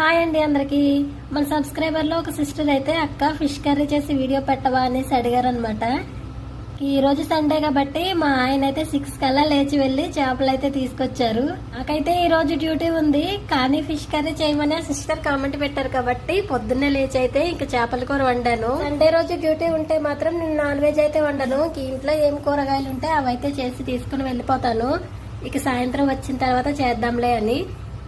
Hi అండి అందరికి. మన సబ్స్క్రైబర్లో ఒక సిస్టర్ అయితే అక్క ఫిష్ కర్రీ చేసి వీడియో పెట్టవా అనేసి అడిగారు అనమాట ఈ రోజు సండే కాబట్టి మా ఆయన అయితే సిక్స్ కల్లా లేచి వెళ్ళి చేపలు అయితే తీసుకొచ్చారు. నాకైతే ఈ రోజు డ్యూటీ ఉంది కానీ ఫిష్ కర్రీ చేయమని సిస్టర్ కామెంట్ పెట్టారు కాబట్టి పొద్దున్నే లేచి అయితే ఇంకా చేపల కూర వండాను. సండే రోజు డ్యూటీ ఉంటే మాత్రం నేను నాన్ వెజ్ అయితే వండను. ఇంట్లో ఏం కూరగాయలు ఉంటే అవైతే చేసి తీసుకుని వెళ్ళిపోతాను. ఇక సాయంత్రం వచ్చిన తర్వాత చేద్దాంలే అని.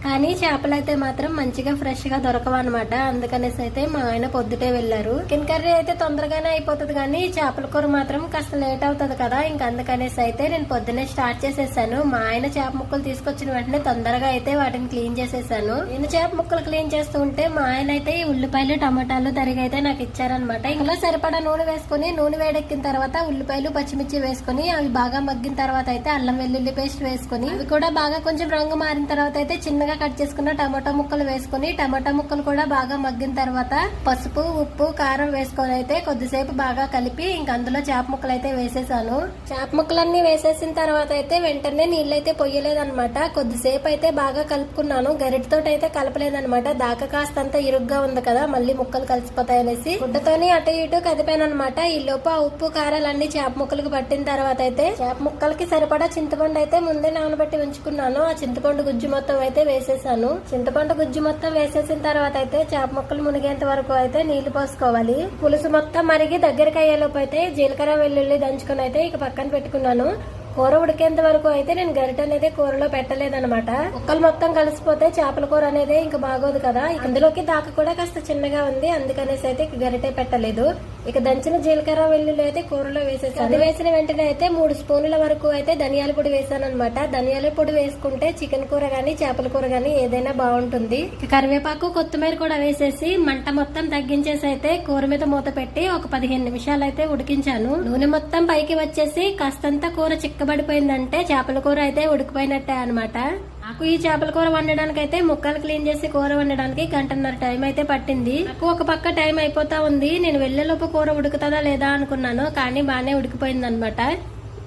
కానీ చేపలు అయితే మాత్రం మంచిగా ఫ్రెష్గా దొరకవు అనమాట అందుకనేసి అయితే మా ఆయన పొద్దుటే వెళ్ళారు చికెన్ కర్రీ అయితే తొందరగానే అయిపోతుంది కానీ చేపల కూర మాత్రం కాస్త లేట్ అవుతుంది కదా. ఇంకా అందుకనేసి అయితే నేను పొద్దునే స్టార్ట్ చేసేసాను. మా ఆయన చేప ముక్కలు తీసుకొచ్చిన వెంటనే తొందరగా అయితే వాటిని క్లీన్ చేసేసాను. నేను చేప ముక్కలు క్లీన్ చేస్తూ ఉంటే మా ఆయన అయితే ఈ ఉల్లిపాయలు టమాటాలు తరిగైతే అయితే నాకు ఇచ్చారనమాట ఇందులో సరిపడా నూనె వేసుకుని నూనె వేడెక్కిన తర్వాత ఉల్లిపాయలు పచ్చిమిర్చి వేసుకుని అవి బాగా మగ్గిన తర్వాత అయితే అల్లం వెల్లుల్లి పేస్ట్ వేసుకుని అవి కూడా బాగా కొంచెం రంగు మారిన తర్వాత అయితే చిన్నగా కట్ చేసుకున్న టమాటా ముక్కలు వేసుకుని టమాటా ముక్కలు కూడా బాగా మగ్గిన తర్వాత పసుపు ఉప్పు కారం వేసుకొని అయితే కొద్దిసేపు బాగా కలిపి ఇంక అందులో చేప ముక్కలు అయితే వేసేసాను. చేప ముక్కలన్నీ వేసేసిన తర్వాత అయితే వెంటనే నీళ్ళు అయితే పొయ్యలేదన్నమాట. కొద్దిసేపు అయితే బాగా కలుపుకున్నాను. గరిటతో అయితే కలపలేదనమాట దాకా కాస్తంత ఇరుగ్గా ఉంది కదా మళ్ళీ ముక్కలు కలిసిపోతాయనేసి. గుడ్డతోని అటు ఇటు కదిపాను అనమాట ఈ లోపు ఆ ఉప్పు కారాలన్నీ చేప ముక్కలకు పట్టిన తర్వాత అయితే చేప ముక్కలకి సరిపడా చింతపండు అయితే ముందే నానబెట్టి ఉంచుకున్నాను. ఆ చింతపండు గుజ్జు మొత్తం అయితే వేసేసాను. చింతపండు గుజ్జు మొత్తం వేసేసిన తర్వాత అయితే చేప ముక్కలు మునిగేంత వరకు అయితే నీళ్ళు పోసుకోవాలి. పులుసు మొత్తం మరిగి దగ్గరికి అయ్యేలోపు అయితే జీలకర్ర వెల్లుల్లి దంచుకొని అయితే ఇక పక్కన పెట్టుకున్నాను. కూర ఉడికేంత వరకు అయితే నేను గరిట అనేది కూరలో పెట్టలేదనమాట ఒక్కలు మొత్తం కలిసిపోతే చేపల కూర అనేది ఇంకా బాగోదు కదా. అందులోకి దాక కూడా కాస్త చిన్నగా ఉంది. అందుకనేసి అయితే గరిటె గరిటే పెట్టలేదు. ఇక దంచిన జీలకర్ర వెల్లుల్లి అయితే కూరలో వేసేసాను. అది వేసిన వెంటనే అయితే మూడు స్పూన్ల వరకు అయితే ధనియాల పొడి వేసాను అనమాట ధనియాల పొడి వేసుకుంటే చికెన్ కూర గానీ చేపల కూర గానీ ఏదైనా బాగుంటుంది. కరివేపాకు కొత్తిమీర కూడా వేసేసి మంట మొత్తం తగ్గించేసి అయితే కూర మీద మూత పెట్టి ఒక పదిహేను నిమిషాలు అయితే ఉడికించాను. నూనె మొత్తం పైకి వచ్చేసి కాస్తంత కూర చిక్క చిక్కబడిపోయిందంటే చేపల కూర అయితే ఉడికిపోయినట్టే అనమాట నాకు ఈ చేపల కూర వండడానికి అయితే ముక్కలు క్లీన్ చేసి కూర వండడానికి గంటన్నర టైం అయితే పట్టింది. నాకు ఒక పక్క టైం అయిపోతా ఉంది. నేను వెళ్ళేలోపు కూర ఉడుకుతుందా లేదా అనుకున్నాను కానీ బాగానే ఉడికిపోయింది అనమాట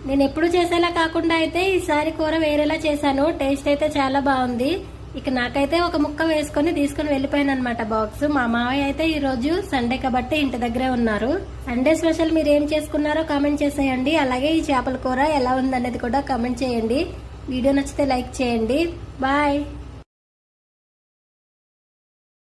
నేను ఎప్పుడు చేసేలా కాకుండా అయితే ఈసారి కూర వేరేలా చేశాను. టేస్ట్ అయితే చాలా బాగుంది. ఇక నాకైతే ఒక ముక్క వేసుకొని తీసుకుని వెళ్ళిపోయాను అనమాట బాక్స్. మా మావయ్య అయితే ఈరోజు సండే కాబట్టి ఇంటి దగ్గరే ఉన్నారు. సండే స్పెషల్ మీరు ఏం చేసుకున్నారో కామెంట్ చేసేయండి. అలాగే ఈ చేపల కూర ఎలా ఉందనేది కూడా కామెంట్ చేయండి. వీడియో నచ్చితే లైక్ చేయండి. బాయ్.